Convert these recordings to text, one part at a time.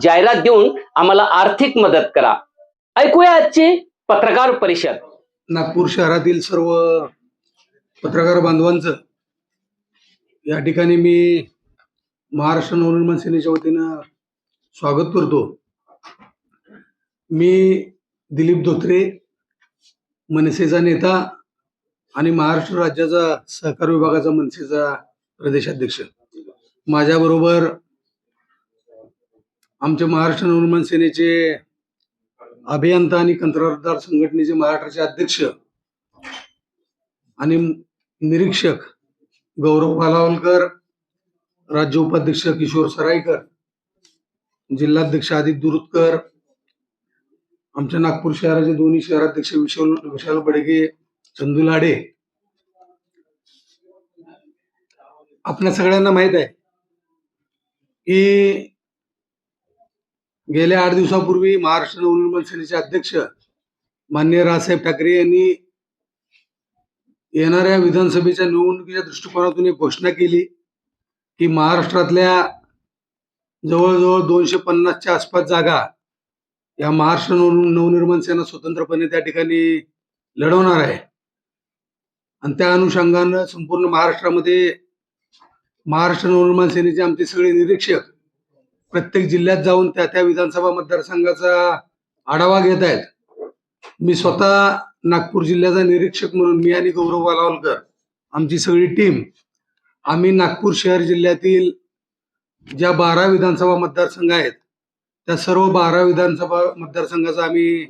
जाहिरात देऊन आम्हाला आर्थिक मदत करा. ऐकूया आजची पत्रकार परिषद. नागपूर शहरातील सर्व पत्रकार बांधवांचं या ठिकाणी मी महाराष्ट्र नवनिर्माण सेनेच्या वतीनं स्वागत करतो. मी दिलीप धोत्रे मनसेचा नेता आणि महाराष्ट्र राज्याचा सहकार विभागाचा मनसेचा प्रदेशाध्यक्ष. माझ्याबरोबर आमचे महाराष्ट्र नवनिर्माण सेनेचे अभियंता आणि कंत्राटदार संघटनेचे महाराष्ट्राचे अध्यक्ष आणि निरीक्षक गौरव भालावलकर राज्य उपाध्यक्ष किशोर सराईकर जिल्हाध्यक्ष आदित्य दुरुतकर आमच्या नागपूर शहराचे दोन्ही शहराध्यक्ष विशाल विशाल बडगे चंदू लाडे. आपल्या सगळ्यांना माहीत आहे की गेल्या आठ दिवसापूर्वी महाराष्ट्र नवनिर्माण सेनेचे अध्यक्ष माननीय राजसाहेब ठाकरे यांनी येणाऱ्या विधानसभेच्या निवडणुकीच्या दृष्टिकोनातून एक घोषणा केली की महाराष्ट्रातल्या जवळजवळ दोनशे पन्नासच्या आसपास जागा या महाराष्ट्र नवनिर्माण सेना स्वतंत्रपणे त्या ठिकाणी लढवणार आहे. आणि त्या अनुषंगानं संपूर्ण महाराष्ट्रामध्ये महाराष्ट्र नवनिर्माण सेनेचे आमचे सगळे निरीक्षक प्रत्येक जिल्ह्यात जाऊन त्या त्या विधानसभा मतदारसंघाचा आढावा घेत आहेत. मी स्वतः नागपूर जिल्ह्याचा निरीक्षक म्हणून मी आणि गौरव वालावलकर आमची सगळी टीम आम्ही नागपूर शहर जिल्ह्यातील ज्या बारा विधानसभा मतदारसंघ आहेत त्या सर्व बारा विधानसभा मतदारसंघाचा आम्ही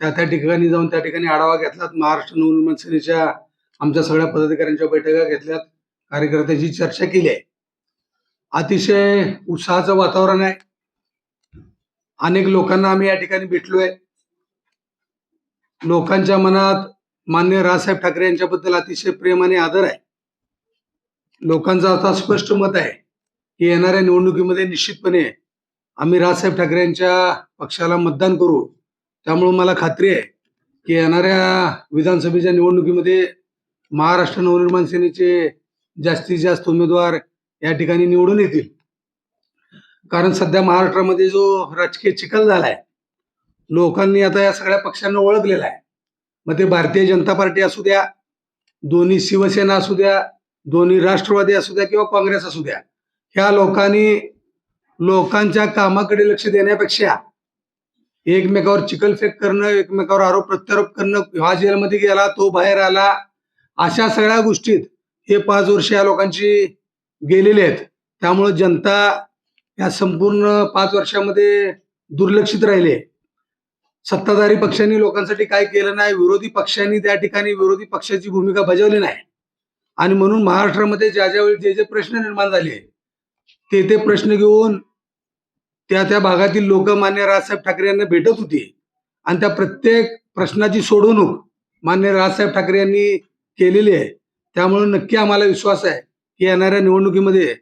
त्या त्या ठिकाणी जाऊन त्या ठिकाणी आढावा घेतलात. महाराष्ट्र नवनिर्माण सेनेच्या आमच्या सगळ्या पदाधिकाऱ्यांच्या बैठका घेतल्यात. कार्यकर्त्याची चर्चा केली आहे. अतिशय उत्साहाचं वातावरण आहे. अनेक लोकांना आम्ही या ठिकाणी भेटलोय. लोकांच्या मनात मान्य राजसाहेब ठाकरे यांच्याबद्दल अतिशय प्रेम आणि आदर आहे. लोकांचं आता स्पष्ट मत आहे की येणाऱ्या निवडणुकीमध्ये निश्चितपणे आम्ही राजसाहेब ठाकरे यांच्या पक्षाला मतदान करू. त्यामुळे मला खात्री आहे की येणाऱ्या विधानसभेच्या निवडणुकीमध्ये महाराष्ट्र नवनिर्माण सेनेचे जास्तीत जास्त उमेदवार या ठिकाणी निवडून येतील. कारण सध्या महाराष्ट्रामध्ये जो राजकीय चिखल झालाय लोकांनी आता या सगळ्या पक्षांना ओळखलेला आहे. मग ते भारतीय जनता पार्टी असू द्या दोन्ही शिवसेना असू द्या दोन्ही राष्ट्रवादी असू द्या किंवा काँग्रेस असू द्या ह्या लोकांनी लोकांच्या कामाकडे लक्ष देण्यापेक्षा एकमेकावर चिखलफेक करणं एकमेकावर आरोप प्रत्यारोप करणं हा जेलमध्ये गेला तो बाहेर आला अशा सगळ्या गोष्टीत हे पाच वर्ष या लोकांची गेलेले आहेत. त्यामुळे जनता या संपूर्ण पाच वर्षामध्ये दुर्लक्षित राहिले सत्ताधारी पक्षांनी लोकांसाठी काय केलं नाही विरोधी पक्षांनी त्या ठिकाणी विरोधी पक्षाची भूमिका बजावली नाही. आणि म्हणून महाराष्ट्रामध्ये ज्या ज्यावेळी जे जे प्रश्न निर्माण झाले ते ते प्रश्न घेऊन त्या त्या भागातील लोक मान्य राजसाहेब ठाकरे यांना भेटत होती. आणि त्या प्रत्येक प्रश्नाची सोडवणूक मान्य राजसाहेब ठाकरे यांनी केलेली आहे. त्यामुळे नक्की आम्हाला विश्वास आहे. येणाऱ्या निवडणुकीमध्ये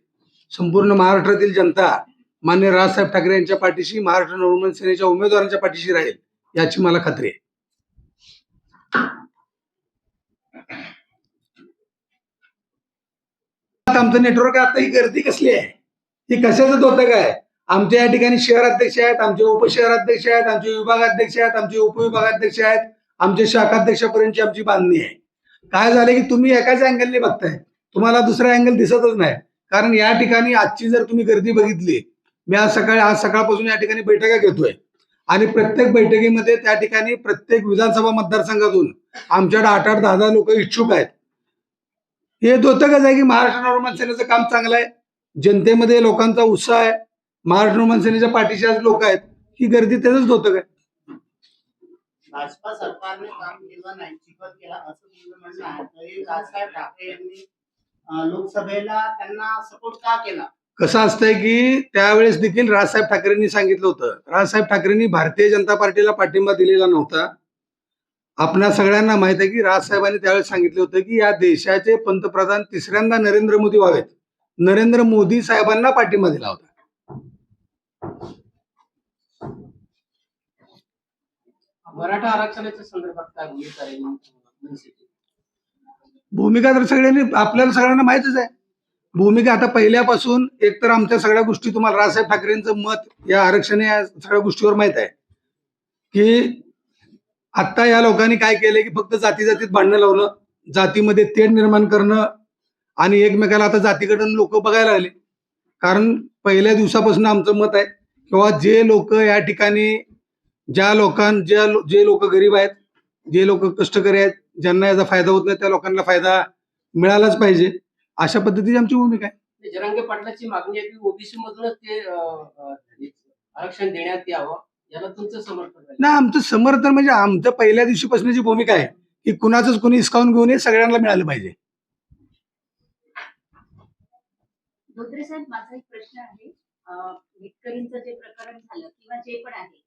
संपूर्ण महाराष्ट्रातील जनता मान्य राजसाहेब ठाकरे यांच्या पाठीशी महाराष्ट्र नवनिर्माण सेनेच्या उमेदवारांच्या पाठीशी राहील याची मला खात्री आहे. आमचं नेटवर्क आता ही गर्दी कसली आहे? ही कशाचं होतं काय? आमच्या या ठिकाणी शहराध्यक्ष आहेत आमचे उपशहराध्यक्ष आहेत आमचे विभागाध्यक्ष आहेत आमचे उपविभागाध्यक्ष आहेत आमचे शाखाध्यक्षापर्यंतची आमची बांधणी आहे. काय झालं की तुम्ही एकाच अँगलने बघताय. तुम्हाला दुसरा अँगल दिसतच नाही. कारण या ठिकाणी आजची जर तुम्ही गर्दी बघितली मी आज सकाळी आज सकाळपासून या ठिकाणी बैठका घेतोय. आणि प्रत्येक बैठकीमध्ये त्या ठिकाणी प्रत्येक विधानसभा मतदारसंघातून आमच्याकडे आठ आठ दहा दहा लोक इच्छुक आहेत. हे द्योतकच आहे की महाराष्ट्र नवनिर्माण सेनेचं काम चांगलं आहे. जनतेमध्ये लोकांचा उत्साह आहे. महाराष्ट्र नवनिर्माण सेनेच्या पाठीशी आज लोक आहेत. ही गर्दी त्याच धोतक आहे. भाजपा सरकारने काम केलं नाही केला असं म्हणणं आहे. तरी ठाकरे यांनी अं, लोकसभेला त्यांना सपोर्ट का केला? कसं असतंय की त्यावेळेस देखील राजसाहेब ठाकरेंनी सांगितलं होतं. राजसाहेब ठाकरेंनी भारतीय जनता पार्टीला पाठिंबा दिलेला नव्हता. आपल्या सगळ्यांना माहीत आहे की राजसाहेबांनी त्यावेळेस सांगितलं होतं की या देशाचे पंतप्रधान तिसऱ्यांदा नरेंद्र मोदी व्हावेत. नरेंद्र मोदी साहेबांना पाठिंबा दिला होता. मराठा आरक्षणाच्या संदर्भात काय भूमिका आहे मनसेची? भूमिका तर सगळ्यांनी आपल्याला सगळ्यांना माहितच आहे. भूमिका आता पहिल्यापासून एकतर आमच्या सगळ्या गोष्टी तुम्हाला राजसाहेब ठाकरेंचं मत या आरक्षण या सगळ्या गोष्टीवर माहीत आहे. की आत्ता या लोकांनी काय केलंय की फक्त जाती जातीत भांडणं लावणं जातीमध्ये तेढ निर्माण करणं आणि एकमेकाला आता जातीकडून लोक बघायला लागले. कारण पहिल्या दिवसापासून आमचं मत आहे किंवा जे लोक या ठिकाणी ज्या लोकां ज्या जे लोक गरीब आहेत जे लोक कष्टकरी आहेत ज्यांना याचा फायदा होत नाही त्या लोकांना फायदा मिळालाच पाहिजे. अशा पद्धतीची आमची भूमिका आहे. जरांगे पाटलाची मागणी आहे की ओबीसी मधूनच ते आरक्षण देण्यात यावं याला तुमचं समर्थन आहे. ना आमचं समर्थन म्हणजे आमचं पहिल्या दिवशीपासूनची भूमिका आहे की कुणाचंच कुणी हिसकावून घेऊन ये सगळ्यांना मिळालं पाहिजे. धोत्रे साहेब माझा एक प्रश्न आहे. जे प्रकरण झालं किंवा जे पण आहे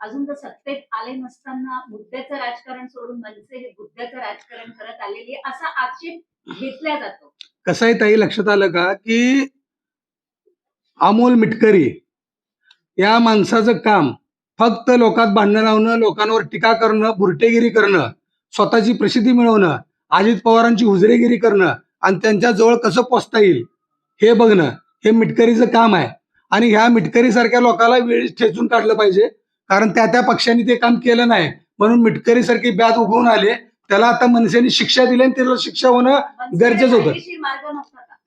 अजून तर सत्तेत आले नसताना मुद्द्याचं राजकारण सोडून मनसे हे बुद्ध्याचं राजकारण करत आलेली असा आक्षेप घेतला जातो. कसं आहे ताई लक्षात आलं का की अमोल मिटकरी या माणसाचं काम फक्त लोकात भांडणं लावणं लोकांवर टीका करणं बुरटेगिरी करणं स्वतःची प्रसिद्धी मिळवणं अजित पवारांची हुजरेगिरी करणं आणि त्यांच्या जवळ कसं पोचता येईल हे बघणं हे मिटकरीचं काम आहे. आणि ह्या मिटकरी सारख्या लोकांना वेळीच ठेचून काढलं पाहिजे. कारण त्या त्या पक्षांनी ते काम केलं नाही. म्हणून मिटकरी सारखी ब्यात उगवून आले. त्याला आता मनसेने शिक्षा दिली आणि त्याला शिक्षा होणं गरजेचं होतं.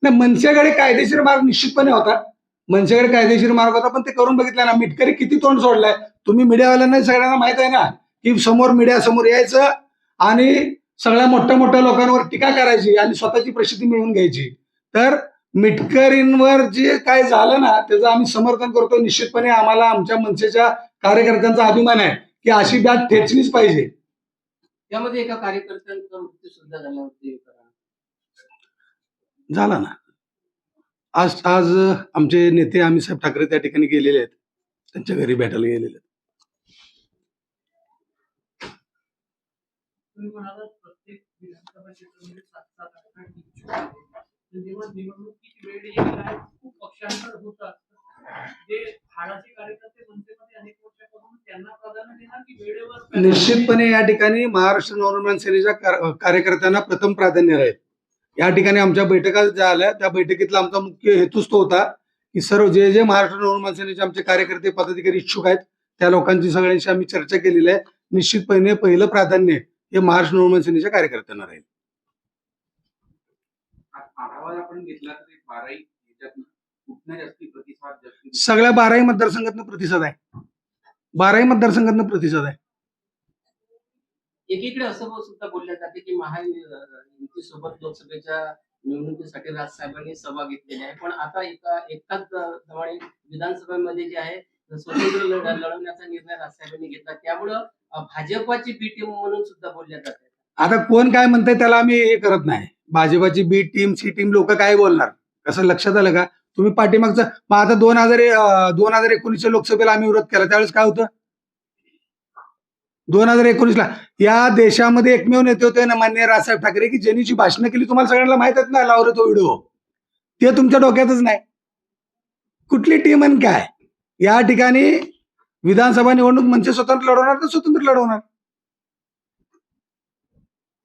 नाही मनसेकडे कायदेशीर मार्ग निश्चितपणे होता. मनसेकडे कायदेशीर मार्ग होता पण ते करून बघितलं ना. मिटकरी किती तोंड सोडलंय. तुम्ही मीडियावाल्यांना सगळ्यांना माहीत आहे ना की समोर मीडिया समोर यायचं आणि सगळ्या मोठ्या मोठ्या लोकांवर टीका करायची आणि स्वतःची प्रसिद्धी मिळवून घ्यायची. तर मिटकरींवर जे काय झालं ना त्याचं आम्ही समर्थन करतो. निश्चितपणे आम्हाला आमच्या मनसेच्या कार्यकर्त्यांचा अभिमान आहे की अशी बॅट ठेचलीच पाहिजे. त्यामध्ये एका कार्यकर्त्यांचा मृत्यू सुद्धा झाला होता झाला ना. आज आज आमचे नेते आम्ही साहेब ठाकरे त्या ठिकाणी गेलेले आहेत. त्यांच्या घरी भेटायला गेलेले आहेत. निवडणुकीची वेळ खूप पक्षांतर होत असतं जे हाडाचे कार्यकर्ते निश्चितपणे या ठिकाणी महाराष्ट्र नवनिर्माण सेनेच्या कार- कार्यकर्त्यांना प्रथम प्राधान्य राहील. या ठिकाणी आमच्या बैठका ज्या आल्या त्या बैठकीतला आमचा मुख्य हेतूच तो होता की सर्व जे जे महाराष्ट्र नवनिर्माण सेनेचे आमचे कार्यकर्ते पदाधिकारी इच्छुक आहेत त्या लोकांची सगळ्यांशी आम्ही चर्चा केलेली आहे. निश्चितपणे पहिलं प्राधान्य हे महाराष्ट्र नवनिर्माण सेनेच्या कार्यकर्त्यांना राहील. सगळ्या बाराही मतदारसंघातनं प्रतिसाद आहे. बाराही मतदारसंघातनं प्रतिसाद आहे. एकीकडे असं सुद्धा बोललं जाते की महायुती सोबत लोकसभेच्या निवडणुकीसाठी राजसाहेबांनी सभा घेतलेली आहे. पण आता एका एकाच दवाने विधानसभेमध्ये जे आहे स्वतंत्र लढ- लढवण्याचा निर्णय राजसाहेबांनी घेतला. त्यामुळं भाजपाची बी टीम म्हणून सुद्धा बोलल्या जाते आता कोण काय म्हणतंय त्याला आम्ही हे करत नाही. भाजपाची बी टीम सी टीम लोक काय बोलणार? कसं लक्षात आलं का? तुम्ही पाठीमागचं मग आता दोन हजार दोन हजार एकोणीसच्या लोकसभेला आम्ही विरोध केला. त्यावेळेस काय होतं? दोन हजार एकोणीसला या देशामध्ये एकमेव नेते होते ना मान्य राजसाहेब ठाकरे की ज्यांनी जी भाषणं केली तुम्हाला सगळ्यांना माहितच नाही लावरे तो व्हिडिओ. ते तुमच्या डोक्यातच नाही. कुठली टीम आणि काय? या ठिकाणी विधानसभा निवडणूक म्हणजे स्वतंत्र लढवणार तर स्वतंत्र लढवणार?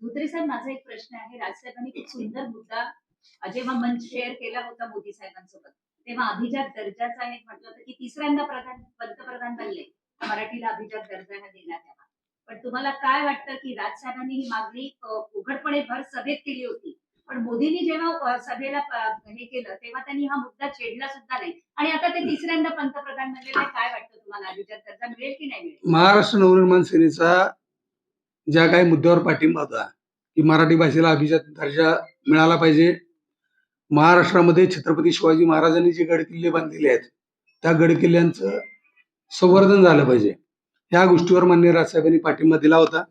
धोत्रे साहेब माझा एक प्रश्न आहे. राजसाहेबांनी खूप सुंदर मुद्दा जेव्हा मंच शेअर केला होता मोदी साहेबांसोबत तेव्हा अभिजात दर्जाचा एक म्हटलं होतं की तिसऱ्यांदा प्रधान पंतप्रधान बनले. मराठीला अभिजात दर्जा हा दिला यावा पण तुम्हाला काय वाटतं की राजसाहेबांनी ही मागणी उघडपणे भर सभेत केली होती. पण मोदींनी जेव्हा सभेला हे केलं तेव्हा त्यांनी हा मुद्दा छेडला सुद्धा नाही. आणि आता ते तिसऱ्यांदा पंतप्रधान बनले काय वाटतं तुम्हाला? अभिजात दर्जा मिळेल की नाही मिळेल? महाराष्ट्र नवनिर्माण सेनेचा ज्या काही मुद्द्यावर पाठिंबा होता की मराठी भाषेला अभिजात दर्जा मिळाला पाहिजे महाराष्ट्रामध्ये छत्रपती शिवाजी महाराजांनी जे गडकिल्ले बांधलेले आहेत त्या गडकिल्ल्यांचं संवर्धन झालं पाहिजे. ह्या गोष्टीवर मान्य राजसाहेबांनी पाठिंबा दिला होता.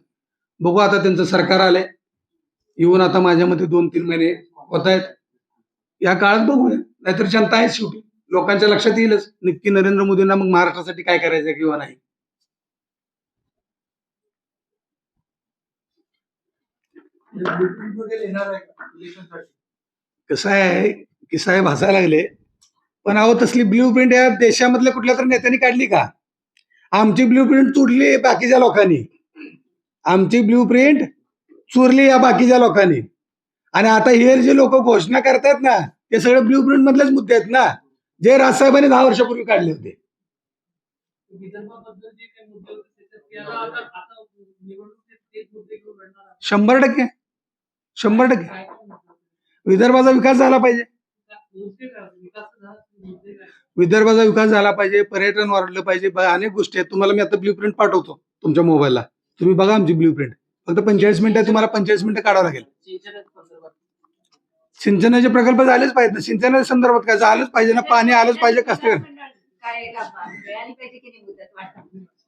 बघू आता त्यांचं सरकार आलंय. येऊन आता माझ्या मते दोन तीन महिने होत आहेत. या काळात बघूया. नाहीतर जनता आहे शेवटी. लोकांच्या लक्षात येईलच. नक्की नरेंद्र मोदींना मग महाराष्ट्रासाठी काय करायचं किंवा नाही. आहे कसं आहे की साहेब हसायला लागले. पण अहो तसली ब्ल्यू प्रिंट या देशामधल्या कुठल्या तरी नेत्यांनी काढली का? आमची ब्ल्यू प्रिंट चुरली बाकीच्या लोकांनी. आमची ब्ल्यू प्रिंट चुरली या बाकीच्या लोकांनी. आणि आता हे जे लोक घोषणा करतात ना ते सगळे ब्ल्यू प्रिंट मधलेच मुद्दे आहेत ना जे राजसाहेबांनी दहा वर्षापूर्वी काढले होते. शंभर टक्के. शंभर टक्के. विदर्भाचा विकास झाला पाहिजे. विदर्भाचा विकास झाला पाहिजे पर्यटन वाढलं पाहिजे अनेक गोष्टी आहेत. तुम्हाला मी आता ब्ल्यू प्रिंट पाठवतो तुमच्या मोबाईलला तुम्ही बघा आमची ब्ल्यू प्रिंट फक्त पंचेचाळीस मिनिटं तुम्हाला पंचेचाळीस मिनिटं काढावं लागेल. सिंचनाचे प्रकल्प झालेच पाहिजेत ना. सिंचनाच्या संदर्भात काय? झालंच पाहिजे ना. पाणी आलंच पाहिजे कसं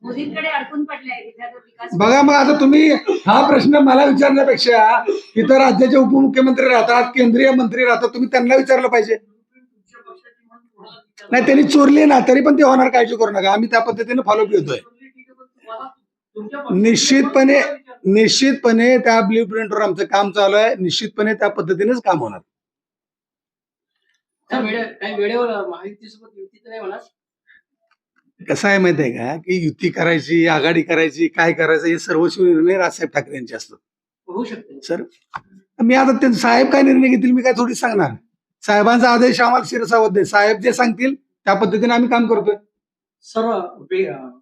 मोदींकडे अडकून विकास बघा मग आता तुम्ही हा प्रश्न मला विचारण्यापेक्षा इथं राज्याचे उपमुख्यमंत्री राहतात केंद्रीय मंत्री राहतात तुम्ही त्यांना विचारलं पाहिजे. नाही त्यांनी चोरली ना तरी पण ते होणार काळजी करू नका. आम्ही त्या पद्धतीने फॉलो घेतोय. निश्चितपणे निश्चितपणे त्या ब्ल्यू प्रिंटवर आमचं काम चालू आहे. निश्चितपणे त्या पद्धतीनेच काम होणार. काही वेळेवर महायुतीसोबत युती तर नाही होणार. कसं आहे माहिती आहे का? की युती करायची आघाडी करायची काय करायचं हे सर्वस्वी निर्णय राजसाहेब ठाकरे यांचे असतात. होऊ शकते. सर मी आता ते साहेब काय निर्णय घेतील मी काय थोडी सांगणार? साहेबांचा आदेश आम्हाला शिरसावत आहे साहेब जे सांगतील त्या पद्धतीने आम्ही काम करतोय. सर्व वे- अं,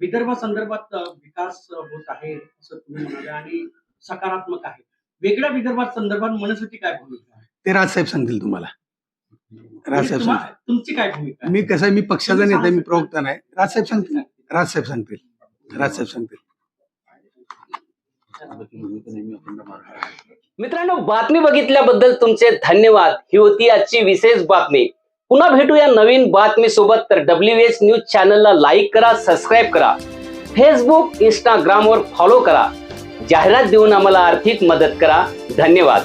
विदर्भासंदर्भात अं, विकास होत आहे असं तुम्ही म्हणाले आणि सकारात्मक आहे. वेगळ्या विदर्भात संदर्भात मनस्थिती काय भूमिका आहे? ते राजसाहेब सांगतील तुम्हाला. राजसाहेब सांगतील. तुमची काय भूमिका? मी कसं आहे, मी पक्षाचा नेता आहे, मी प्रवक्ता नाही. राजसाहेब सांगतील. राजसाहेब सांगतील. राजसाहेब सांगतील. मित्रांनो बातमी बघितल्याबद्दल तुमचे धन्यवाद. ही होती आजची विशेष बातमी. पुन्हा भेटूया नवीन बातमी सोबत तर डब्ल्यू एच न्यूज चॅनलला लाईक करा सबस्क्राईब करा. फेसबुक इंस्टाग्रामवर फॉलो करा. जाहिरात देऊन आम्हाला आर्थिक मदत करा. धन्यवाद.